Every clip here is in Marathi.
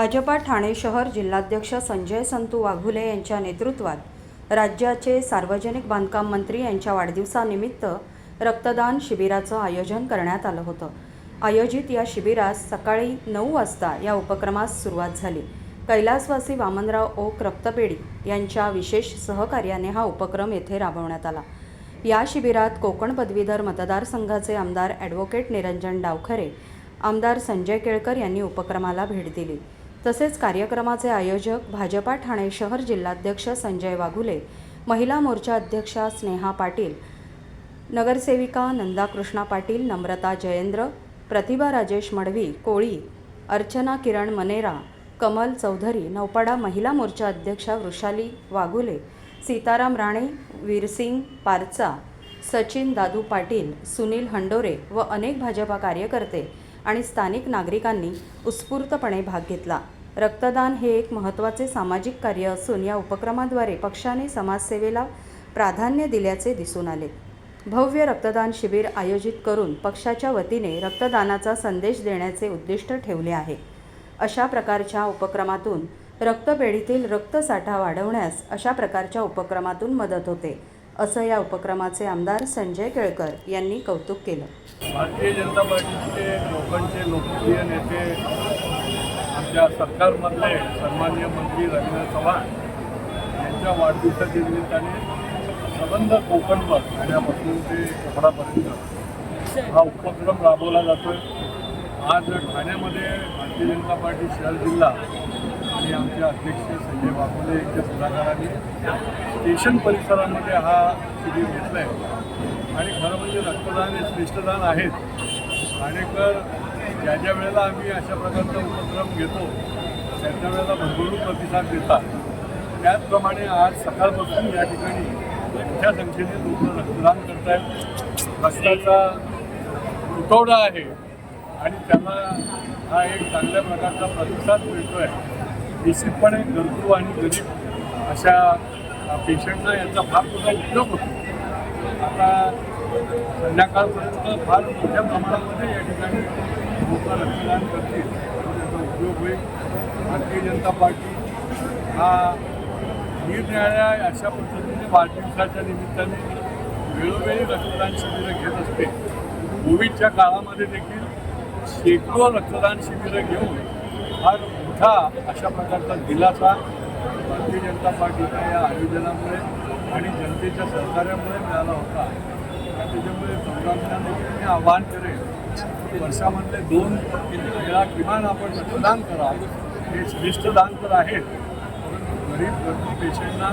भाजपा ठाणे शहर जिल्हाध्यक्ष संजय संतू वाघुले यांच्या नेतृत्वात राज्याचे सार्वजनिक बांधकाम मंत्री यांच्या वाढदिवसानिमित्त रक्तदान शिबिराचं आयोजन करण्यात आलं होतं. आयोजित या शिबिरास सकाळी नऊ वाजता या उपक्रमास सुरुवात झाली. कैलासवासी वामनराव ओक रक्तपेढी यांच्या विशेष सहकार्याने हा उपक्रम येथे राबवण्यात आला. या शिबिरात कोकण पदवीधर मतदारसंघाचे आमदार ॲडव्होकेट निरंजन डावखरे आमदार संजय केळकर यांनी उपक्रमाला भेट दिली. तसेच कार्यक्रमाचे आयोजक भाजपा ठाणे शहर जिल्हाध्यक्ष संजय वाघुले महिला मोर्चा अध्यक्षा स्नेहा पाटील नगरसेविका नंदा कृष्णा पाटील नम्रता जयेंद्र प्रतिभा राजेश मडवी कोळी अर्चना किरण मनेरा कमल चौधरी नौपाडा महिला मोर्चा अध्यक्षा वृषाली वाघुले सीताराम राणे वीरसिंग पारचा सचिन दादू पाटील सुनील हंडोरे व अनेक भाजपा कार्यकर्ते आणि स्थानिक नागरिकांनी उत्स्फूर्तपणे भाग घेतला. रक्तदान हे एक महत्त्वाचे सामाजिक कार्य असून या उपक्रमाद्वारे पक्षाने समाजसेवेला प्राधान्य दिल्याचे दिसून आले. भव्य रक्तदान शिबिर आयोजित करून पक्षाच्या वतीने रक्तदानाचा संदेश देण्याचे उद्दिष्ट ठेवले आहे. अशा प्रकारच्या उपक्रमातून रक्तपेढीतील रक्तसाठा वाढवण्यास अशा प्रकारच्या उपक्रमातून मदत होते. असं या उपक्रमाचे आमदार संजय केळकर यांनी कौतुक केलं. भारतीय जनता पार्टीचे लोकांचे लोकप्रिय नेते आमच्या सरकारमधले सन्माननीय मंत्री रवींद्र चव्हाण यांच्या वाढदिवसाच्या निमित्ताने संबंध कोकणवर ठाण्यापासून ते कोकणापर्यंत. हा उपक्रम राबवला जातोय. आज ठाण्यामध्ये भारतीय जनता पार्टी शहर जिल्हा आणि आमचे अध्यक्ष संजय बापुले यांच्या पुढाकाराने स्टेशन परिसरामध्ये हा शिबिर घेतला आहे आणि खरं म्हणजे रक्तदान हे श्रेष्ठदान आहेत. ठाणेकर ज्या ज्या वेळेला आम्ही अशा प्रकारचा उपक्रम घेतो त्याच्या वेळेला भरभरून प्रतिसाद देतात. त्याचप्रमाणे आज सकाळपासून या ठिकाणी मोठ्या संख्येने लोक रक्तदान करत आहेत रक्ताचा तुटवडा आहे. आणि त्यांना हा एक चांगल्या प्रकारचा प्रतिसाद मिळतो आहे बेसिकपणे गरजू आणि गरीब अशा पेशंटना यांचा फार मोठा उपयोग होतो. आता संध्याकाळपर्यंत फार मोठ्या प्रमाणामध्ये या ठिकाणी लोक रक्तदान करतील. त्याचा उपयोग होईल. भारतीय जनता पार्टी हा निरनिराळ्या अशा पद्धतीने वाढदिवसाच्या निमित्ताने वेळोवेळी रक्तदान शिबिरं घेत असते. कोविडच्या काळामध्ये देखील शेकडो रक्तदान शिबिरं घेऊन फार मोठा अशा प्रकारचा दिलासा भारतीय जनता पार्टीच्या या आयोजनामुळे आणि जनतेच्या सहकार्यामुळे मिळाला होता. आणि त्याच्यामुळे संघांना मी आवाहन करेल की वर्षामधले दोन वेळा किमान आपण रक्तदान करा. हे श्रेष्ठ दान तर आहेत परंतु गरीब गरजू पेशंटना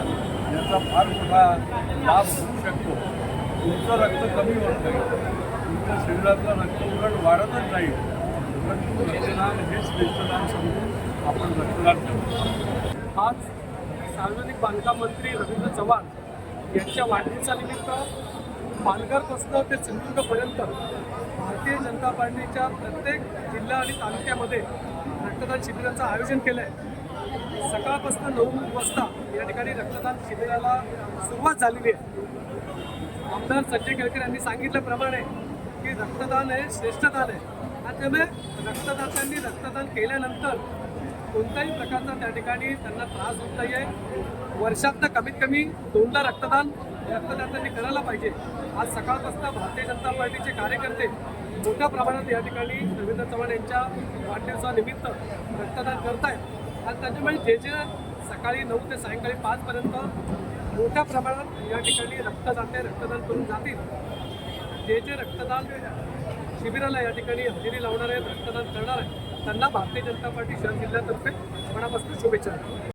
याचा फार मोठा लाभ होऊ शकतो. तुमचं रक्त कमी होत नाही तुमच्या शरीरातलं रक्त उलट वाढतच नाही रक्तदान हे श्रेष्ठदान समजून आपण रक्तदान करतो आज सार्वजनिक बांधकाम मंत्री रवींद्र चव्हाण यांच्या वाढदिवसानिमित्त पालघरपासनं ते सिंधुदुर्गपर्यंत भारतीय जनता पार्टीच्या प्रत्येक जिल्हा आणि तालुक्यामध्ये रक्तदान शिबिराचं आयोजन केलं आहे सकाळपासून नऊ वाजता या ठिकाणी रक्तदान शिबिराला सुरुवात झालेली आहे. आमदार संजय केळकर यांनी सांगितल्याप्रमाणे की रक्तदान हे श्रेष्ठदान आहे. त्यामुळे रक्तदात्यांनी रक्तदान केल्यानंतर कोणत्याही प्रकारचा त्या ठिकाणी त्यांना त्रास होत नाही आहे वर्षातनं कमीत कमी दोनदा रक्तदान रक्तदात्यांनी करायला पाहिजे. आज सकाळपासून भारतीय जनता पार्टीचे कार्यकर्ते मोठ्या प्रमाणात या ठिकाणी रवींद्र चव्हाण यांच्या वाढदिवसानिमित्त रक्तदान करत आहेत आणि त्याच्यामुळे जे जे सकाळी नऊ ते सायंकाळी पाचपर्यंत मोठ्या प्रमाणात या ठिकाणी रक्तदाते रक्तदान करून जातील. जे जे रक्तदान शिबिराला या ठिकाणी हजेरी लावणार आहेत रक्तदान करणार आहेत. त्यांना भारतीय जनता पार्टी शहर जिल्ह्यातर्फे मनापासून शुभेच्छा